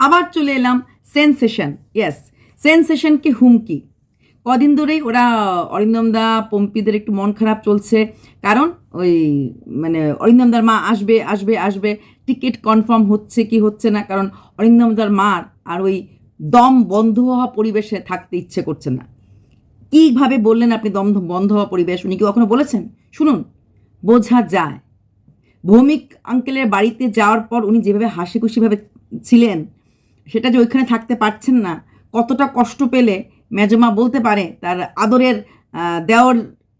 আবার চলে এলাম সেন্সেশন ইয়েস সেন্সেশনকে হুমকি? কদিন ধরেই ওরা অরিন্দমদা পম্পিদের একটু মন খারাপ চলছে। কারণ ওই মানে অরিন্দমদার মা আসবে আসবে আসবে টিকিট কনফার্ম হচ্ছে কি হচ্ছে না? কারণ অরিন্দমদার মার আর ওই দম বন্ধ হওয়া পরিবেশে থাকতে ইচ্ছে করছে না। কীভাবে বললেন আপনি দম বন্ধ হওয়া পরিবেশ? উনি কি কখনো বলেছেন? শুনুন, বোঝা যায়। ভৌমিক আঙ্কেলের বাড়িতে যাওয়ার পর উনি যেভাবে হাসি খুশিভাবে ছিলেন সেটা যে ওইখানে থাকতে পারছেন না, কতটা কষ্ট পেলে মেজমা বলতে পারে তার আদরের দেওর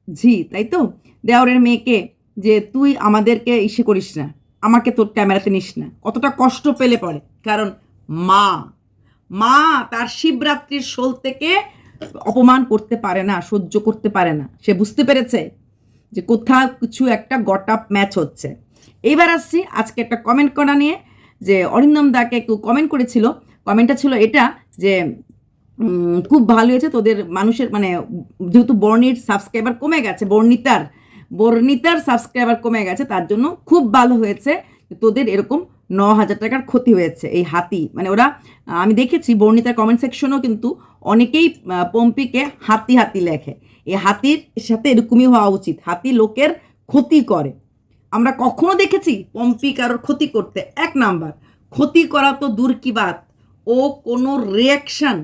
ঝি, তাই তো? দেওরের মেয়েকে যে তুই আমাদেরকে ইসে করিস না, আমাকে তোর ক্যামেরাতে নিস না। কতটা কষ্ট পেলে পড়ে কারণ মা মা তার শিবরাত্রির শোল থেকে অপমান করতে পারে না, সহ্য করতে পারে না। সে বুঝতে পেরেছে যে কোথাও কিছু একটা গট আপ ম্যাচ হচ্ছে। এইবার আসছি আজকে একটা কমেন্ট করা নিয়ে। যে অরিন্দম দাকে একটু কমেন্ট করেছিল। কমেন্টটা ছিল এটা যে খুব ভালো হয়েছে তোদের মানুষের মানে যেহেতু বর্ণির সাবস্ক্রাইবার কমে গেছে, বর্ণিতার বর্ণিতার সাবস্ক্রাইবার কমে গেছে, তার জন্য খুব ভালো হয়েছে তোদের এরকম ন হাজার টাকার ক্ষতি হয়েছে এই হাতি। মানে ওরা, আমি দেখেছি বর্ণিতার কমেন্ট সেকশনও কিন্তু অনেকেই পম্পিকে হাতি হাতি লেখে। এই হাতির সাথে এরকমই হওয়া উচিত। হাতি লোকের ক্ষতি করে। আমরা কখনো দেখেছি পম্পি কারোর ক্ষতি করতে। এক নাম্বার, ক্ষতি করা তো দূর কি বাত? ও কোনো রিয়াকশান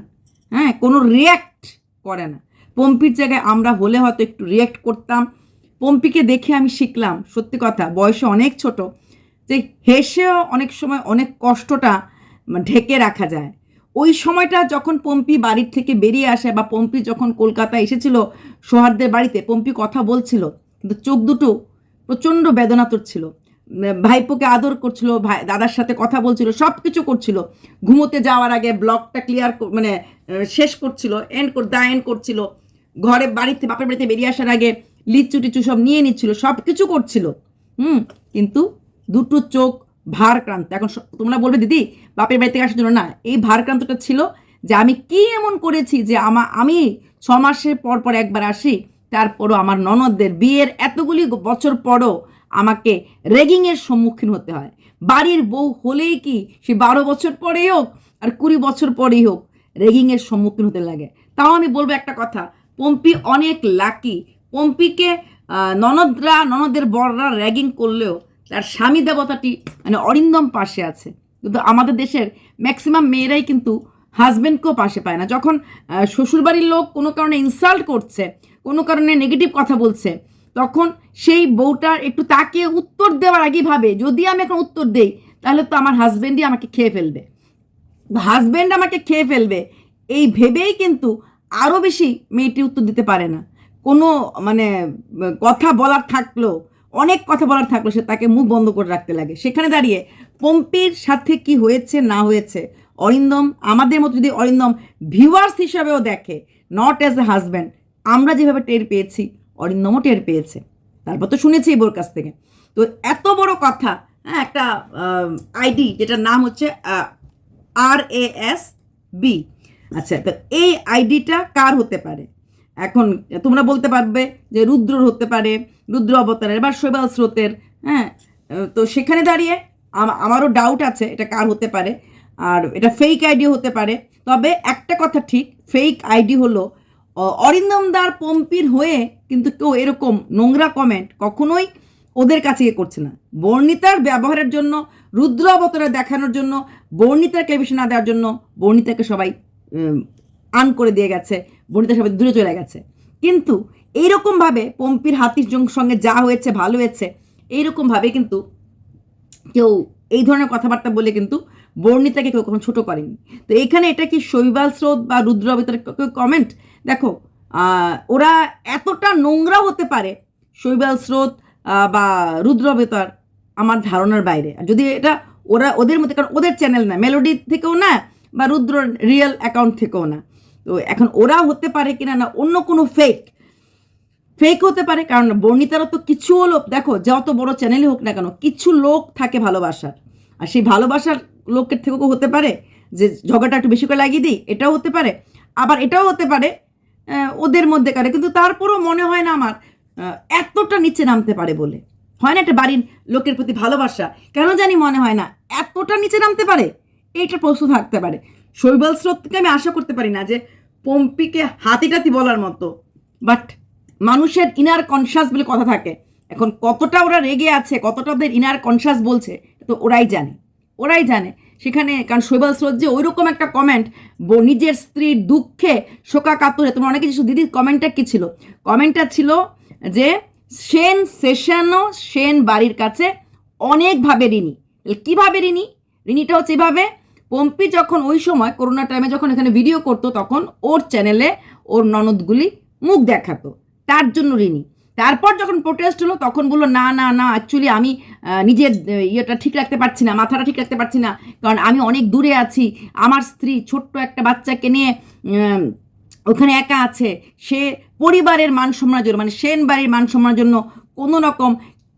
হ্যাঁ কোনো রিয়াক্ট করে না। পম্পির জায়গায় আমরা হলে হয়তো একটু রিয়াক্ট করতাম। পম্পিকে দেখে আমি শিখলাম, সত্যি কথা, বয়সে অনেক ছোট, যে হেসেও অনেক সময় অনেক কষ্টটা ঢেকে রাখা যায়। ওই সময়টা যখন পম্পি বাড়ির থেকে বেরিয়ে আসে বা পম্পি যখন কলকাতায় এসেছিল, সোহারদের বাড়িতে, পম্পি কথা বলছিল, কিন্তু চোখ দুটো প্রচণ্ড বেদনাতর ছিল। ভাইপোকে আদর করছিল, ভাই, দাদার সাথে কথা বলছিল সব কিছু করছিল। ঘুমোতে যাওয়ার আগে ব্লগটা ক্লিয়ার মানে শেষ করছিল এন্ড কর দা এন্ড করছিল। ঘরে বাড়িতে, বাপের বাড়িতে বেরিয়ে আসার আগে লিচু টিচু সব নিয়ে নিচ্ছিল সব কিছু করছিল। হুম, কিন্তু দুটো চোখ ভারক্রান্ত। এখন তোমরা বলবে, দিদি, বাপের বাড়ি থেকে আসার জন্য না। এই ভারক্রান্তটা ছিল যে আমি কি এমন করেছি যে আমা আমি ছ মাসের পর পর একবার আসি তারপরও আমার ননদদের বিয়ের এতগুলি বছর পরও আমাকে রেগিংয়ের সম্মুখীন হতে হয়। বাড়ির বউ হলেই কি সে বারো বছর পরেই হোক আর কুড়ি বছর পরেই হোক রেগিংয়ের সম্মুখীন হতে লাগে। তাও আমি বলব একটা কথা, পম্পি অনেক লাকি। পম্পিকে ননদরা, ননদের বড়রা র্যাগিং করলেও তার স্বামী দেবতাটি মানে অরিন্দম পাশে আছে। কিন্তু আমাদের দেশের ম্যাক্সিমাম মেয়েরাই কিন্তু হাজব্যান্ডকেও পাশে পায় না। যখন শ্বশুরবাড়ির লোক কোনো কারণে ইনসাল্ট করছে কোনো কারণে নেগেটিভ কথা বলছে। তখন সেই বউটার একটু তাকে উত্তর দেওয়ার আগেই ভাবে, যদি আমি এখন উত্তর দেই, তাহলে তো আমার হাজব্যান্ডই আমাকে খেয়ে ফেলবে। হাজব্যান্ড আমাকে খেয়ে ফেলবে, এই ভেবেই কিন্তু আরও বেশি মেয়েটি উত্তর দিতে পারে না। কোনো মানে কথা বলার থাকল, অনেক কথা বলার থাকল, সে তাকে মুখ বন্ধ করে রাখতে লাগে। সেখানে দাঁড়িয়ে পম্পির সাথে কি হয়েছে, না হয়েছে, অরিন্দম, আমাদের মতো যদি অরিন্দম ভিউয়ার্স হিসাবেও দেখে নট অ্যাজ এ হাজব্যান্ড আমরা যেভাবে টের পেয়েছি, অরিন্দমও টের পেয়েছে। তারপর তো শুনেছি বোর কাছ থেকে। তো এত বড় কথা হ্যাঁ একটা আইডি যেটার নাম হচ্ছে আর এ এস বি। আচ্ছা তো এই আইডিটা কার হতে পারে? এখন তোমরা বলতে পারবে যে রুদ্রর হতে পারে, রুদ্র অবতারের বা শৈবাল স্রোতের হ্যাঁ তো সেখানে দাঁড়িয়ে আমারও ডাউট আছে এটা কার হতে পারে। আর এটা ফেক আইডি হতে পারে। তবে একটা কথা ঠিক ফেক আইডি হলো অরিন্দমদার পম্পির হয়ে কিন্তু কেউ এরকম নোংরা কমেন্ট কখনোই ওদের কাছে ইয়ে করছে না। বর্ণিতার ব্যবহারের জন্য, রুদ্র অবতারে দেখানোর জন্য, বর্ণিতার ক্লেভিশন না দেওয়ার জন্য বর্ণিতাকে সবাই আন করে দিয়ে গেছে, বর্ণিতা সবাই দূরে চলে গেছে। কিন্তু এইরকমভাবে পম্পির হাতির সঙ্গে যা হয়েছে, ভালো হয়েছে এইরকমভাবে কিন্তু কেউ এই ধরনের কথাবার্তা বলে কিন্তু বর্ণিতাকে কেউ কখনো ছোটো করেনি। তো এখানে এটা কি শৈবাল স্রোত বা রুদ্র অবতারের কমেন্ট দেখো ওরা এতটা নোংরা হতে পারে শৈবাল স্রোত বা রুদ্র অবতার আমার ধারণার বাইরে। যদি এটা ওরা ওদের মধ্যে, কারণ ওদের চ্যানেল না মেলোডি থেকেও না, বা রুদ্র রিয়েল অ্যাকাউন্ট থেকেও না। তো এখন ওরা হতে পারে কিনা না, অন্য কোনো ফেক ফেক হতে পারে, কারণ বর্ণিতারও তো কিছু লোক, দেখো, যত বড় চ্যানেলই হোক না কেন, কিছু লোক থাকে ভালোবাসার। আর সেই ভালোবাসার লোকের থেকেও হতে পারে, যে ঝগড়াটা একটু বেশি করে লাগিয়ে দিই, এটাও হতে পারে, আবার এটাও হতে পারে ওদের মধ্যে কারে, কিন্তু তারপরও মনে হয় না আমার এতটা নিচে নামতে পারে বলে। হয় না একটা বাড়ির লোকের প্রতি ভালোবাসা, কেন জানি মনে হয় না, এতটা নিচে নামতে পারে, এইটা প্রশ্ন থাকতে পারে। শৈবাল স্রোতকে আমি আশা করতে পারি না যে পম্পিকে হাতিটাতি বলার মতো, বাট মানুষের ইনার কনসাস বলে কথা থাকে। এখন কতটা ওরা রেগে আছে, কতটা ওদের ইনার কনসাস বলছে তো ওরাই জানে। ওরাই জানে। সেখানে, কারণ শৈবাল স্রোত যে ওইরকম একটা কমেন্ট নিজের স্ত্রীর দুঃখে শোকা কাতরে। তোমার অনেক কিছু দিদির কমেন্টটা কী ছিল? কমেন্টটা ছিল যে, সেন সেশনও সেন বাড়ির কাছে অনেকভাবে ঋণী। কীভাবে ঋণী? ঋণীটা হচ্ছে এভাবে, পম্পি যখন ওই সময় করোনা টাইমে যখন এখানে ভিডিও করতো, তখন ওর চ্যানেলে ওর ননদগুলি মুখ দেখাতো। তার জন্য ঋণী। তারপর যখন প্রোটেস্ট হলো, তখন বলল, না না না অ্যাকচুয়ালি আমি নিজের ইয়েটা ঠিক রাখতে পারছি না, মাথাটা ঠিক রাখতে পারছি না। কারণ আমি অনেক দূরে আছি। আমার স্ত্রী ছোট্ট একটা বাচ্চাকে নিয়ে ওখানে একা আছে। সে পরিবারের মান সম্মানের জন্য মানে সেন বাড়ির মান সম্মানের জন্য কোনো রকম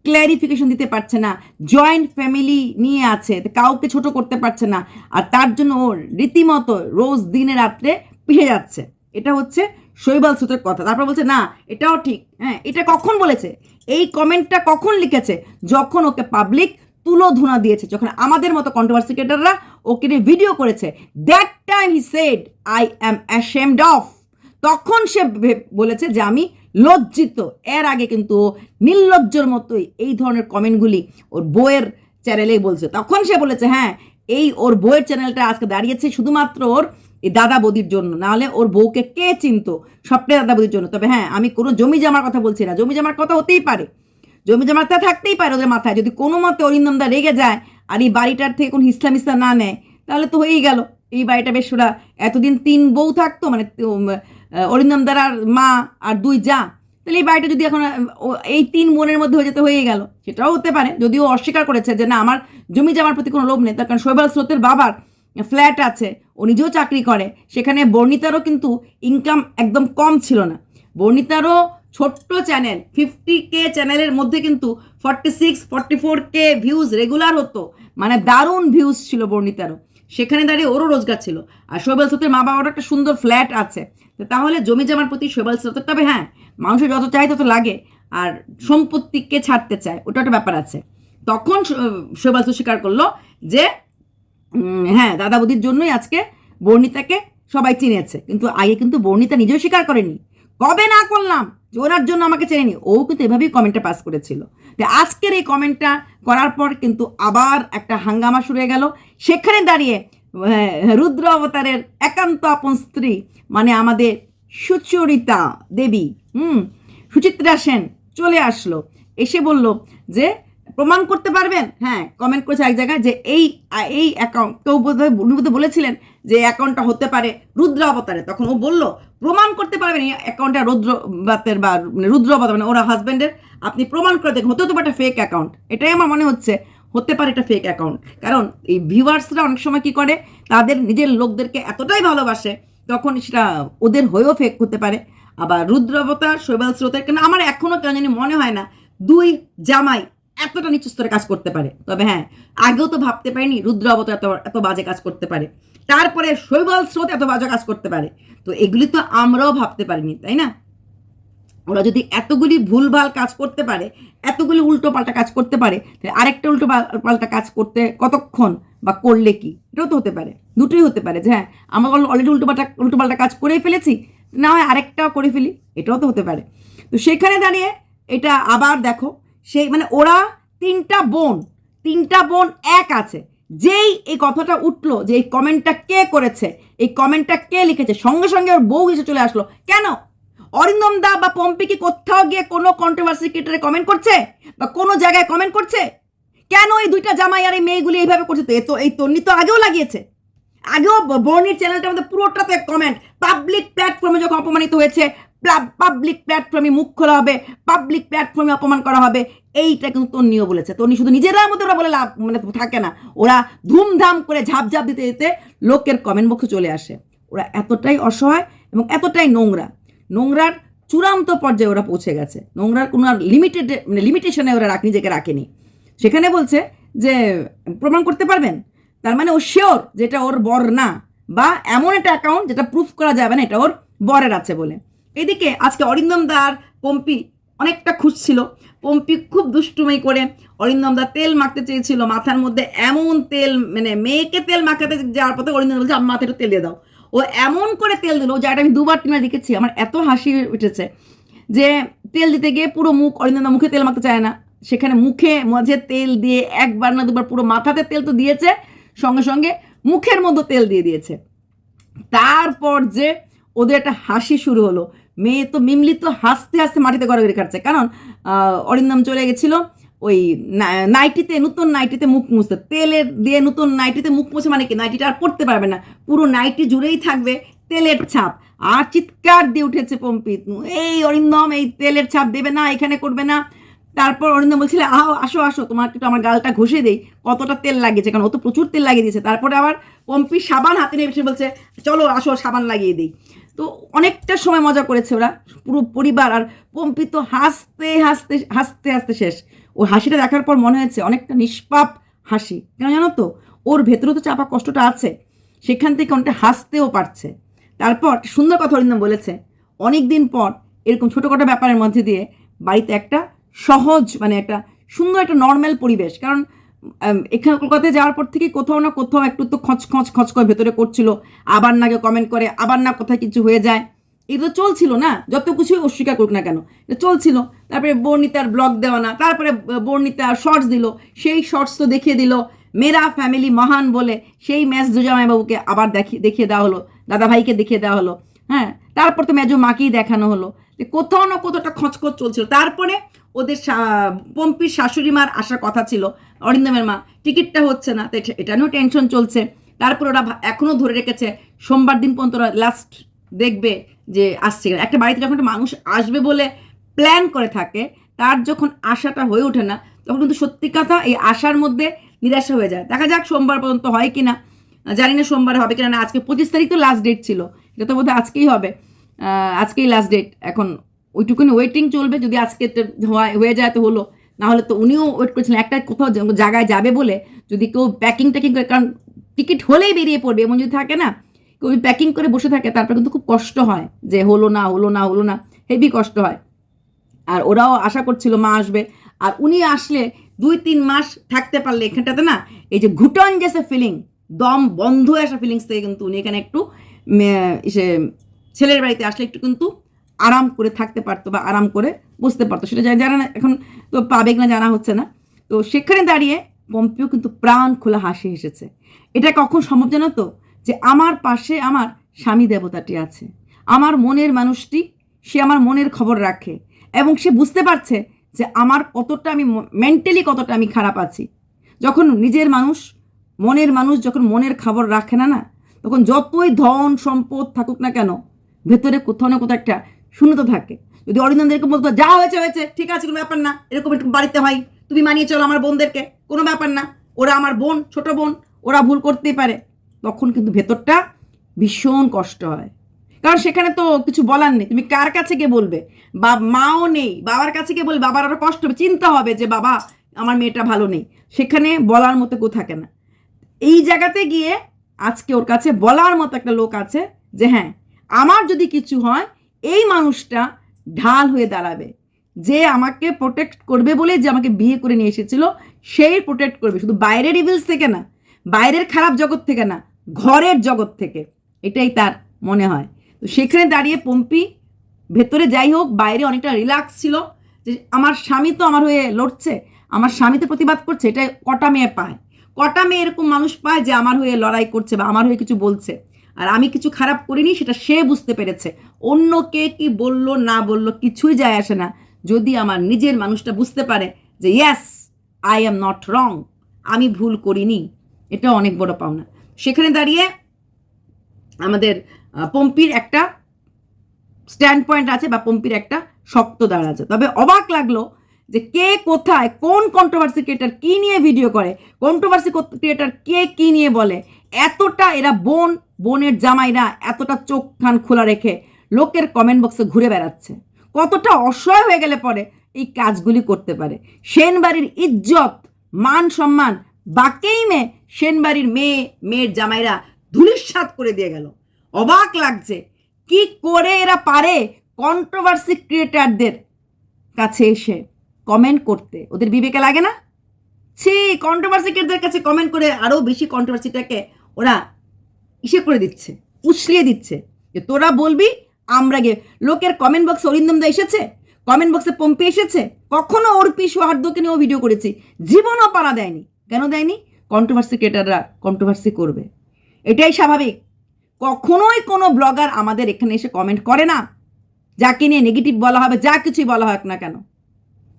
ক্ল্যারিফিকেশন দিতে পারছে না। জয়েন্ট ফ্যামিলি নিয়ে আছে কাউকে ছোট করতে পারছে না। আর তার জন্য ওর রীতিমতো রোজ দিনে রাত্রে পিষে যাচ্ছে। এটা হচ্ছে শৈবাল সুতের কথা। তারপর বলছে, না, এটাও ঠিক। হ্যাঁ এটা কখন বলেছে? এই কমেন্টটা কখন লিখেছে? যখন ওকে পাবলিক তুলো ধুনা দিয়েছে, যখন আমাদের মতো কন্ট্রোভার্সি ক্রিয়েটাররা ওকে নিয়ে ভিডিও করেছে। That time he said I am ashamed of তখন সে বলেছে যে, আমি লজ্জিত। এর আগে কিন্তু ও নির্লজ্জর মতোই এই ধরনের কমেন্টগুলি ওর বইয়ের চ্যানেলেই বলছে। তখন সে বলেছে হ্যাঁ এই ওর বইয়ের চ্যানেলটা আজকে দাঁড়িয়েছে শুধুমাত্র ওর এই দাদা বৌদির জন্য। নাহলে ওর বউকে কে চিনতো? সবটাই দাদা বৌদির জন্য। তবে হ্যাঁ আমি কোনো জমি জামার কথা বলছি না। জমি জামার কথা হতেই পারে। জমি জমাটা থাকতেই পারে ওদের মাথায়। যদি কোনো মতে অরিন্দমদা রেগে যায় আর এই বাড়িটার থেকে কোনো হিসলা মিসলা না নেয়, তাহলে তো হয়েই গেল। এই বাড়িটা বেশ ওরা এতদিন তিন বউ থাকতো মানে অরিন্দমদার আর মা আর দুই যা। তাহলে এই বাড়িটা যদি এখন এই তিন বোনের মধ্যে হয়ে যেতে হয়ে গেল। সেটাও হতে পারে। যদিও অস্বীকার করেছে যে না, আমার জমি জমার প্রতি কোনো লোভ নেই। তার কারণ শৈবাল স্রোতের বাবার ফ্ল্যাট আছে, ও নিজেও চাকরি করে। সেখানে বর্ণিতারও কিন্তু ইনকাম একদম কম ছিল না। বর্ণিতারও ছোট্ট চ্যানেল ফিফটি কে চ্যানেলের মধ্যে কিন্তু forty six forty four K views regular হতো। মানে দারুণ ভিউজ ছিল বর্ণিতারও। সেখানে দাঁড়িয়ে ওরও রোজগার ছিল। আর শৈবাল স্রোতের মা বাবার একটা সুন্দর ফ্ল্যাট আছে। তাহলে জমি জমার প্রতি শৈবাল স্রোতের তবে হ্যাঁ মানুষের যত চাই তত লাগে। আর সম্পত্তিকে ছাড়তে চায়, ওটা একটা ব্যাপার আছে। তখন শৈবাল স্বীকার করল যে হ্যাঁ দাদা বৌদির জন্যই আজকে বর্ণিতাকে সবাই চিনেছে। কিন্তু আগে কিন্তু বর্ণিতা নিজেও স্বীকার করেনি। কবে না করলাম যে ওনার জন্য আমাকে চেনেনি ও কিন্তু এভাবেই কমেন্টটা পাস করেছিল। তো আজকের এই কমেন্টটা করার পর কিন্তু আবার একটা হাঙ্গামা শুরু হয়ে গেল। সেখানে দাঁড়িয়ে আহ, রুদ্র অবতারের একান্ত আপন স্ত্রী মানে আমাদের সুচরিতা দেবী হুম সুচিত্রা সেন চলে আসলো। এসে বলল যে প্রমাণ করতে পারবেন? হ্যাঁ কমেন্ট করেছে এক জায়গায় যে এই এই অ্যাকাউন্ট কেউ বোধহয় উনি বলেছিলেন যে অ্যাকাউন্টটা হতে পারে রুদ্র অবতারে। তখন ও বলল, প্রমাণ করতে পারবেন এই অ্যাকাউন্টটা রুদ্র বাতের বা মানে রুদ্র অবতার মানে ওরা হাজব্যান্ডের আপনি প্রমাণ করে দেখুন হতে পারে একটা ফেক অ্যাকাউন্ট এটাই আমার মনে হচ্ছে, হতে পারে এটা ফেক অ্যাকাউন্ট কারণ এই ভিউয়ার্সরা অনেক সময় কী করে? তাদের নিজের লোকদেরকে এতটাই ভালোবাসে, তখন সেটা ওদের হয়েও ফেক হতে পারে। আবার রুদ্র অবতার, শৈবাল স্রোতের, কেন আমার এখনও কেন জানি মনে হয় না, দুই জামাই এতটা নিচু স্তরে কাজ করতে পারে। তবে হ্যাঁ আগেও তো ভাবতে পারিনি রুদ্র অবতার এত এত বাজে কাজ করতে পারে। তারপরে শৈবাল স্রোত এত বাজে কাজ করতে পারে। তো এগুলি তো আমরাও ভাবতে পারিনি, তাই না? ওরা যদি এতগুলি ভুলভাল কাজ করতে পারে, এতগুলি উল্টো পাল্টা কাজ করতে পারে, তাহলে আরেকটা উল্টো পাল্টা কাজ করতে কতক্ষণ বা করলে কি? এটাও তো হতে পারে, দুটোই হতে পারে যে হ্যাঁ আমরা অলরেডি উল্টো পাল্টা উল্টো পাল্টা কাজ করেই ফেলেছি, না হয় আরেকটাও করে ফেলি, এটাও তো হতে পারে। তো সেখানে দাঁড়িয়ে এটা আবার দেখো সেই মানে ওরা তিনটা বোন তিনটা বোন এক আছে। যেই এই কথাটা উঠল যে এই কমেন্টটা কে করেছে, এই কমেন্টটা কে লিখেছে, সঙ্গে সঙ্গে ওর বউ এসে চলে আসলো। কেন? অরিন্দম দা বা পম্পি কি কোথাও গিয়ে কোনো কন্ট্রোভার্সি ক্রিয়েটারে কমেন্ট করছে? বা কোনো জায়গায় কমেন্ট করছে? কেন এই দুইটা জামাই আর এই মেয়েগুলি এইভাবে করছে? তো এ তো, এই তন্নি তো আগেও লাগিয়েছে। আগেও বর্ণির চ্যানেলটার মধ্যে পুরোটাতে কমেন্ট পাবলিক প্ল্যাটফর্মে যখন অপমানিত হয়েছে পাবলিক প্ল্যাটফর্মে মুখ খোলা হবে পাবলিক প্ল্যাটফর্মে অপমান করা হবে। এইটা কিন্তু তন্নিও বলেছে। তন্নি শুধু নিজেরা মধ্যে ওরা বলে লাভ মানে থাকে না। ওরা ধুমধাম করে ঝাপঝাপ দিতে দিতে লোকের কমেন্ট বক্সে চলে আসে। ওরা এতটাই অসহায় এবং এতটাই নোংরা। নোংরার চূড়ান্ত পর্যায়ে ওরা পৌঁছে গেছে। নোংরার কোনো আর লিমিটেড মানে লিমিটেশনে ওরা রাখ, নিজেকে রাখেনি। সেখানে বলছে যে, প্রমাণ করতে পারবেন? তার মানে ও শিওর যেটা ওর বর না। বা এমন একটা অ্যাকাউন্ট যেটা প্রুফ করা যাবে না, এটা ওর বরের আছে বলে। এদিকে আজকে অরিন্দম দার পম্পি অনেকটা খুঁজছিল পম্পি খুব দুষ্টুমি করে অরিন্দম অরিন্দমদা তেল মাখতে চেয়েছিল। মাথার মধ্যে এমন তেল মানে মেয়েকে তেল মাখাতে যাওয়ার পথে অরিন্দম বলছে আমার মাথায় তেল দিয়ে দাও। ও এমন করে তেল দিল যেটা আমি দুবার তিনবার দেখেছি, আমার এত হাসি উঠেছে যে তেল দিতে গিয়ে পুরো মুখ অরিন্দমদা মুখে তেল মাখতে চায় না। সেখানে মুখে মাঝে তেল দিয়ে একবার না দুবার পুরো মাথাতে তেল তো দিয়েছে, সঙ্গে সঙ্গে মুখের মধ্যে তেল দিয়ে দিয়েছে। তারপর যে ওদের একটা হাসি শুরু হলো। মেয়ে তো মিমলি তো হাসতে হাসতে মাটিতে গড়াগড়ি কাটছে। কারণ অরিন্দম চলে গেছিল ওই নাইটিতে, নতুন নাইটিতে মুখ মুছতে। তেলের দিয়ে নতুন নাইটিতে মুখ মুছে মানে কি? নাইটিটা আর পড়তে পারবে না। পুরো নাইটি জুড়েই থাকবে তেলের ছাপ। আর চিৎকার দিয়ে উঠেছে পম্পি এই অরিন্দম, এই তেলের ছাপ দেবে না, এখানে করবে না। তারপর অরিন্দম বলছিল, আহ, আসো আসো, তোমার একটু আমার গালটা ঘষে দেই। কতটা তেল লাগিয়েছে? কারণ ও তো প্রচুর তেল লাগিয়ে দিয়েছে। তারপরে আবার পম্পি সাবান হাতে নিয়ে বলছে, চলো, আসো, সাবান লাগিয়ে দিই। তো অনেকটা সময় মজা করেছে ওরা। পুরো পরিবার আর পম্পি তো হাসতে হাসতে হাসতে হাসতে শেষ। ও হাসিটা দেখার পর মনে হয়েছে অনেকটা নিষ্পাপ হাসি। কেন জানো তো? ওর ভেতরে তো চাপা কষ্টটা আছে। সেখান থেকে অনেকটা হাসতেও পারছে। তারপর সুন্দর কথা অরিন্দম বলেছে অনেক দিন পর এরকম ছোটোখাটো ব্যাপারের মধ্যে দিয়ে বাড়িতে একটা সহজ মানে একটা সুন্দর একটা নর্মাল পরিবেশ। কারণ এখানে কলকাতায় যাওয়ার পর থেকে কোথাও না কোথাও একটু তো খচ খচ খচ করে ভেতরে করছিল। আবার না কমেন্ট করে, আবার না কোথায় কিছু হয়ে যায়। এটা তো চলছিল না, যত কিছুই অস্বীকার করুক না কেন এটা চলছিল। তারপরে বর্ণিতার ব্লগ দেওয়া না, তারপরে বর্ণিতা শর্টস দিল, সেই শর্টস তো দেখিয়ে দিল। মেরা ফ্যামিলি মহান বলে, সেই ম্যাচ দুজামাইবাবুকে আবার দেখিয়ে দেখিয়ে দেওয়া হলো, দাদাভাইকে দেখিয়ে দেওয়া হলো। হ্যাঁ তারপর তো মেজো মাকেই দেখানো হলো যে কোথাও না কোথাওটা খচখচ চলছিল। তারপরে ওদের পম্পির শাশুড়ি মার আসার কথা ছিল, অরিন্দমের মা, টিকিটটা হচ্ছে না, তো এটা- নিয়েও টেনশন চলছে। তারপর ওরা এখনও ধরে রেখেছে, সোমবার দিন পর্যন্ত ওরা লাস্ট দেখবে যে আসছে। একটা বাড়িতে যখন একটা মানুষ আসবে বলে প্ল্যান করে থাকে, তার যখন আশাটা হয়ে ওঠে না, তখন কিন্তু সত্যি কথা এই আশার মধ্যে নিরাশা হয়ে যায়। দেখা যাক সোমবার পর্যন্ত হয় কিনা। জানি না সোমবার হবে কিনা না, আজকে পঁচিশ তারিখ তো লাস্ট ডেট ছিল। এটা তো বোধহয় আজকেই হবে। আজকেই লাস্ট ডেট এখন ওইটুকুনি ওয়েটিং চলবে, যদি আজকে হয়- যায় তো হলো। না হলে তো উনিও ওয়েট করছিলেন একটা কোথাও জায়গায় যাবে বলে যদি কেউ প্যাকিং ট্যাকিং করে, কারণ টিকিট হলেই বেরিয়ে পড়বে, এমন যদি থাকে না, কেউ প্যাকিং করে বসে থাকে, তারপরে কিন্তু খুব কষ্ট হয় যে হলো না হলো না হলো না হেভি কষ্ট হয়। আর ওরাও আশা করছিল মা আসবে। আর উনি আসলে দুই তিন মাস থাকতে পারলে এখানটাতে না, এই যে ঘুটন যে ফিলিং দম বন্ধ আসা ফিলিংস থেকে কিন্তু উনি এখানে একটু ছেলের বাড়িতে আসলে একটু কিন্তু আরাম করে থাকতে পারতো বা আরাম করে বসতে পারতো। সেটা জানা না, এখন তো পাবে কিনা জানা হচ্ছে না। তো সেখানে দাঁড়িয়ে পম্পিও কিন্তু প্রাণ খোলা হাসি হেসেছে। এটা কখন সম্ভব জানো তো? যে আমার পাশে আমার স্বামী দেবতাটি আছে। আমার মনের মানুষটি, সে আমার মনের খবর রাখে। এবং সে বুঝতে পারছে যে আমার কতটা আমি মেন্টালি কতটা আমি খারাপ আছি। যখন নিজের মানুষ, মনের মানুষ যখন মনের খবর রাখে না না তখন যতই ধন, সম্পদ থাকুক না কেন, ভেতরে কোথাও না কোথাও একটা শূন্যতা থাকে। যদি অরিন্দম এরকম বলতো, যা হয়েছে হয়েছে, ঠিক আছে, কোনো ব্যাপার না, এরকম একটু বাড়িতে হয়, তুমি মানিয়ে চলো আমার বোনদেরকে, কোনো ব্যাপার না, ওরা আমার বোন, ছোট বোন, ওরা ভুল করতেই পারে। তখন কিন্তু ভেতরটা ভীষণ কষ্ট হয়। কারণ সেখানে তো কিছু বলার নেই। তুমি কার কাছে গিয়ে বলবে? বা মাও নেই, বাবার কাছে গিয়ে বলবে, বাবার আরও কষ্ট হবে, চিন্তা হবে যে, বাবা, আমার মেয়েটা ভালো নেই। সেখানে বলার মতো কেউ থাকে না। এই জায়গাতে গিয়ে আজকে ওর কাছে বলার মতো একটা লোক আছে যে হ্যাঁ আমার যদি কিছু হয়, এই মানুষটা ঢাল হয়ে দাঁড়াবে। যে আমাকে প্রোটেক্ট করবে বলে যে আমাকে বিয়ে করে নিয়ে এসেছিল, সেই প্রোটেক্ট করবে। শুধু বাইরের ইভিলস থেকে না, বাইরের খারাপ জগৎ থেকে না, ঘরের জগৎ থেকে। এটাই তার মনে হয়। তো সেখানে দাঁড়িয়ে পম্পি, ভেতরে যাই হোক, বাইরে অনেকটা রিল্যাক্স ছিল যে আমার স্বামী তো আমার হয়ে লড়ছে, আমার স্বামী তো প্রতিবাদ করছে এটা কটা মেয়ে পায়। কটা মেয়ে এরকম মানুষ পায় যে আমার হয়ে লড়াই করছে বা আমার হয়ে কিছু বলছে? আর আমি কিছু খারাপ করিনি, সেটা সে বুঝতে পেরেছে। অন্য কে কি বলল, না বলল, কিছুই যায় আসে না। যদি আমার নিজের মানুষটা বুঝতে পারে যে yes I am not wrong আমি ভুল করিনি। এটা অনেক বড় পাওনা। সেখানে দাঁড়িয়ে আমাদের পম্পির একটা স্ট্যান্ড পয়েন্ট আছে বা পম্পির একটা শক্ত দাঁড় আছে। তবে অবাক লাগল যে কে কোথায়, কোন কন্ট্রোভার্সি ক্রিয়েটার কী নিয়ে ভিডিও করে কন্ট্রোভার্সি ক্রিয়েটার কে কী নিয়ে বলে, এতটা এরা বোন, বোনের জামাইরা এতটা চোখ খান খোলা রেখে লোকের কমেন্ট বক্সে ঘুরে বেড়াচ্ছে। কতটা অসহায় হয়ে গেলে পরে এই কাজগুলি করতে পারে। সেনবাড়ির ইজ্জত, মান সম্মান বাকেই মেয়ে সেনবাড়ির মেয়ে, মেয়ের জামাইরা ধুলিস্বাদ করে দিয়ে গেল। অবাক লাগছে কি করে এরা পারে কন্ট্রোভার্সি ক্রিয়েটারদের কাছে এসে। কমেন্ট করতে। ওদের বিবেকে লাগে না? ছি কন্ট্রোভার্সিকেটদের কাছে কমেন্ট করে আরও বেশি কন্ট্রোভার্সিটাকে ওরা ইসে করে দিচ্ছে, উছলিয়ে দিচ্ছে। যে তোরা বলবি, আমরা গিয়ে লোকের কমেন্ট বক্সে অরিন্দম দা এসেছে? কমেন্ট বক্সে পম্পে এসেছে? কখনো অর্পি সৌহার্দ্যকে নিয়েও ভিডিও করেছি। জীবনও পাড়া দেয়নি। কেন দেয়নি? কন্ট্রোভার্সি ক্রিয়েটাররা কন্ট্রোভার্সি করবে। এটাই স্বাভাবিক। কখনোই কোনো ব্লগার আমাদের এখানে এসে কমেন্ট করে না। যাকে নিয়ে নেগেটিভ বলা হবে, যা কিছুই বলা হোক না কেন।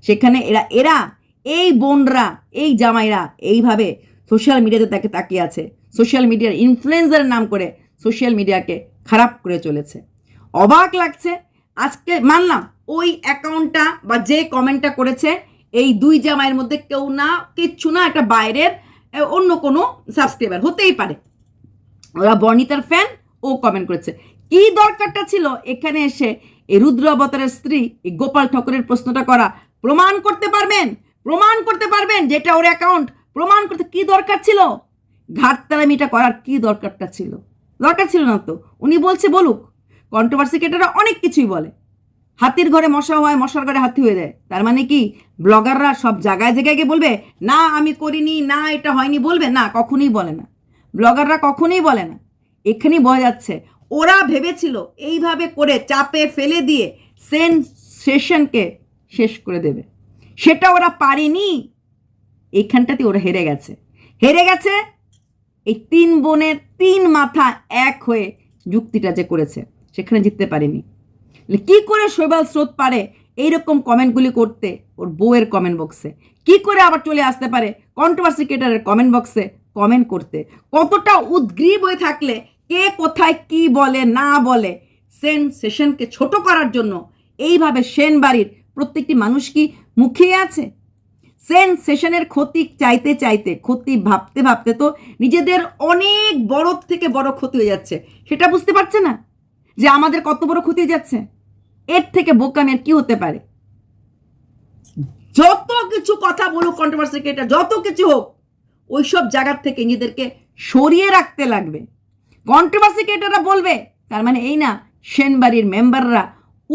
সেখানে এরা এরা, এই বোনরা, এই জামাইরা এইভাবে সোশ্যাল মিডিয়াতে তাকে তাকিয়ে আছে। সোশ্যাল মিডিয়ার ইনফ্লুয়েন্সারের নাম করে সোশ্যাল মিডিয়াকে খারাপ করে চলেছে। অবাক লাগছে, আজকে মানলাম ওই অ্যাকাউন্টটা বা যে কমেন্টটা করেছে, এই দুই জামাইয়ের মধ্যে কেউ না, কিচ্ছু না, একটা বাইরের অন্য কোনো সাবস্ক্রাইবার হতেই পারে। ওরা বর্ণিতার ফ্যান ও কমেন্ট করেছে। কি দরকারটা ছিল? এখানে এসে এই রুদ্র অবতারের স্ত্রী, এই গোপাল ঠাকুরের প্রশ্নটা করা প্রমাণ করতে পারবেন, প্রমাণ করতে পারবেন যেটা ওর অ্যাকাউন্ট প্রমাণ করতে কি দরকার ছিল? ঘাটতারামিটা করার কি দরকারটা ছিল? দরকার ছিল না তো। উনি বলছে, বলুক। কন্ট্রোভার্সি কেটারা অনেক কিছুই বলে। হাতির ঘরে মশা হয়, মশার ঘরে হাতি হয়ে যায়। তার মানে কি? ব্লগাররা সব জায়গায় জায়গায় গিয়ে বলবে, না, আমি করিনি, না, এটা হয়নি। বলবে? না, কখনোই বলে না। ব্লগাররা কখনোই বলে না। এখানেই বোঝা যাচ্ছে, ওরা ভেবেছিল, এইভাবে করে চাপে ফেলে দিয়ে সেনসেশনকে শেষ করে দেবে। সেটা ওরা পারেনি, এইখানটাতে ওরা হেরে গেছে। হেরে গেছে, এই তিন বোনের তিন মাথা এক হয়ে যুক্তিটা যে করেছে, সেখানে জিততে পারেনি। কি করে শৈবাল স্রোত পারে এইরকম কমেন্টগুলি করতে? ওর বউয়ের কমেন্ট বক্সে। কি করে আবার চলে আসতে পারে কন্ট্রোভার্সি ক্রিয়েটারের কমেন্ট বক্সে কমেন্ট করতে? কতটা উদ্গ্রীব হয়ে থাকলে, কে কোথায় কি বলে, না বলে, সেন সেশনকে ছোট করার জন্য এইভাবে সেন বাড়ির প্রত্যেকটি মানুষ কি মুখিয়ে আছে? সেন সেশনের ক্ষতি চাইতে চাইতে, ক্ষতি ভাবতে ভাবতে তো নিজেদের অনেক বড় থেকে বড় ক্ষতি হয়ে যাচ্ছে। সেটা বুঝতে পারছে না যে আমাদের কত বড় ক্ষতি যাচ্ছে। এর থেকে বোকামি আর কি হতে পারে? যত কিছু কথা বলুক কন্ট্রোভার্সি ক্রিয়েটার যত কিছু হোক, ওইসব জায়গার থেকে নিজেদেরকে সরিয়ে রাখতে লাগবে। কন্ট্রোভার্সি বলবে, তার মানে এই না, সেনবাড়ির মেম্বাররা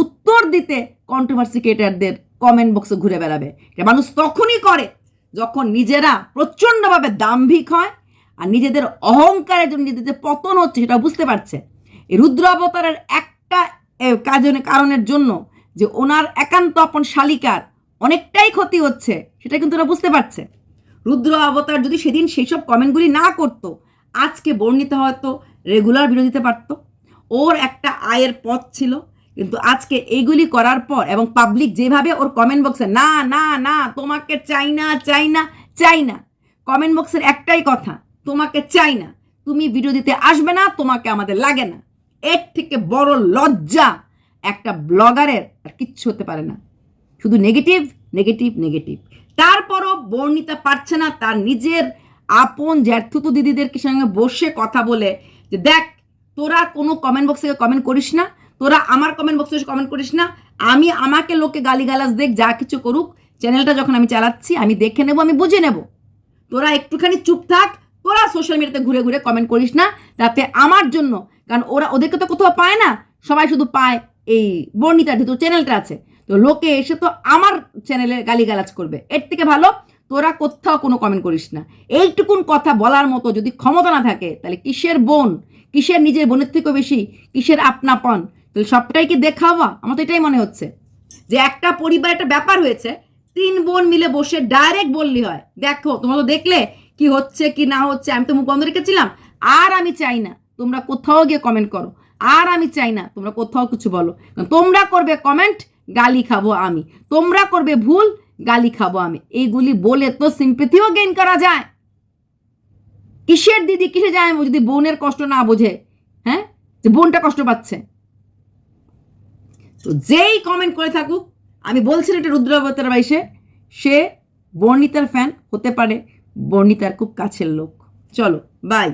উত্তর দিতে কন্ট্রোভার্সি ক্রিয়েটারদের কমেন্ট বক্সে ঘুরে বেড়াবে। এটা মানুষ তখনই করে যখন নিজেরা প্রচণ্ডভাবে দাম্ভিক হয় আর নিজেদের অহংকারের জন্য নিজেদের পতন হচ্ছে সেটা বুঝতে পারছে। এই রুদ্র অবতারের একটা এ, কাজনে কারণের জন্য যে ওনার একান্ত আপন শালিকার অনেকটাই ক্ষতি হচ্ছে সেটা কিন্তু ওরা বুঝতে পারছে। রুদ্র অবতার যদি সেদিন সেই সব কমেন্টগুলি না করতো আজকে বর্ণিত হয়তো রেগুলার বিরোধিতা পারতো। ওর একটা আয়ের পথ ছিল কিন্তু আজকে এইগুলি করার পর এবং পাবলিক যেভাবে ওর কমেন্ট বক্সে না না না, তোমাকে চাই না চাই না চাই না। কমেন্ট বক্সের একটাই কথা, তোমাকে চাই না। তুমি ভিডিও দিতে আসবে না, তোমাকে আমাদের লাগে না। এর থেকে বড় লজ্জা একটা ব্লগারের আর কিচ্ছু হতে পারে না। শুধু নেগেটিভ নেগেটিভ নেগেটিভ তারপরও বর্ণিতা পারছে না, তার নিজের আপন জ্যাঠুতো দিদিদেরকে সঙ্গে বসে কথা বলে যে, দেখ, তোরা কোনো কমেন্ট বক্সে কমেন্ট করিস না তোরা আমার কমেন্ট বক্সে কমেন্ট করিস না। আমি আমাকে লোকে গালিগালাজ দেখ, যা কিছু করুক চ্যানেলটা যখন আমি চালাচ্ছি, আমি দেখে নেব, আমি বুঝে নেব। তোরা একটুখানি চুপ থাক, তোরা সোশ্যাল মিডিয়াতে ঘুরে ঘুরে কমেন্ট করিস না তাতে আমার জন্য, কারণ ওরা ওদেরকে তো কোথাও পায় না, সবাই শুধু পায় এই বর্ণিতার যেহেতু চ্যানেলটা আছে। তো লোকে এসে তো আমার চ্যানেলে গালিগালাজ করবে। এর থেকে ভালো, তোরা কোথাও কোনো কমেন্ট করিস না। এইটুকুন কথা বলার মতো যদি ক্ষমতা না থাকে, তাহলে কিসের বোন? কিসের নিজের বোনের থেকেও বেশি? কিসের আপনাপন? তাহলে সবটাই কি দেখাওয়া? আমার তো এটাই মনে হচ্ছে। যে একটা পরিবার, একটা ব্যাপার হয়েছে, তিন বোন মিলে বসে ডাইরেক্ট বললি হয়। দেখো, তোমরা তো দেখলে কি হচ্ছে, কি না হচ্ছে, আমি তো মুখ বন্ধ রেখেছিলাম। আর আমি চাই না, তোমরা কোথাও গিয়ে কমেন্ট করো। আর আমি চাই না, তোমরা কোথাও কিছু বলো। তোমরা করবে কমেন্ট গালি খাব আমি। তোমরা করবে ভুল, গালি খাব আমি। এইগুলি বলে তো সিম্পেথিও গেইন করা যায়। কিসের দিদি কিসে যায়? যদি বোনের কষ্ট না বোঝে হ্যাঁ? যে বোনটা কষ্ট পাচ্ছে। তো যেই কমেন্ট করে থাকুক, আমি বলছি এটা রুদ্রাবতার বাইশে, সে বর্ণিতার ফ্যান হতে পারে, বর্ণিতার খুব কাছের লোক। চলো বাই